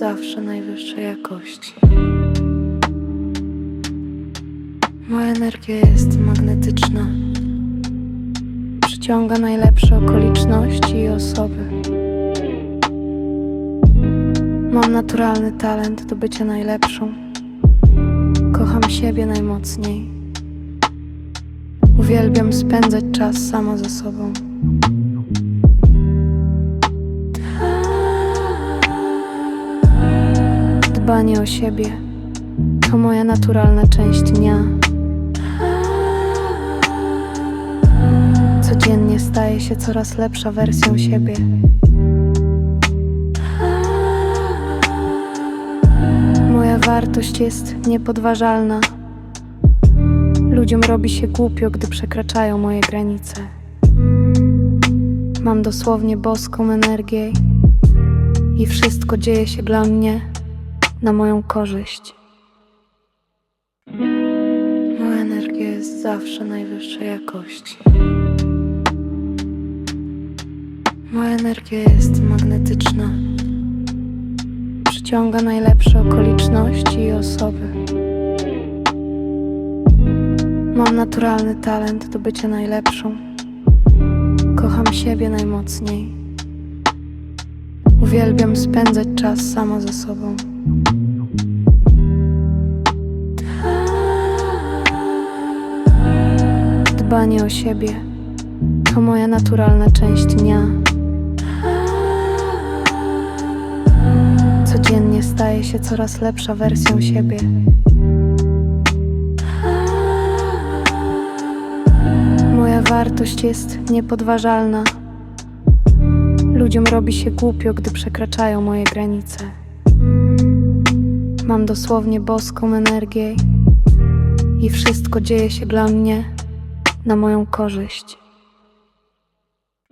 zawsze najwyższej jakości. Moja energia jest magnetyczna. Przyciąga najlepsze okoliczności i osoby. Mam naturalny talent do bycia najlepszą. Kocham siebie najmocniej. Uwielbiam spędzać czas sama ze sobą. Dbanie o siebie to moja naturalna część dnia. Codziennie staję się coraz lepsza wersją siebie. Moja wartość jest niepodważalna. Ludziom robi się głupio, gdy przekraczają moje granice. Mam dosłownie boską energię i wszystko dzieje się dla mnie na moją korzyść. Moja energia jest zawsze najwyższej jakości. Moja energia jest magnetyczna. Przyciąga najlepsze okoliczności i osoby. Mam naturalny talent do bycia najlepszą. Kocham siebie najmocniej. Uwielbiam spędzać czas sama ze sobą. Dbanie o siebie to moja naturalna część dnia. Codziennie staję się coraz lepsza wersją siebie. Moja wartość jest niepodważalna. Ludziom robi się głupio, gdy przekraczają moje granice. Mam dosłownie boską energię i wszystko dzieje się dla mnie na moją korzyść.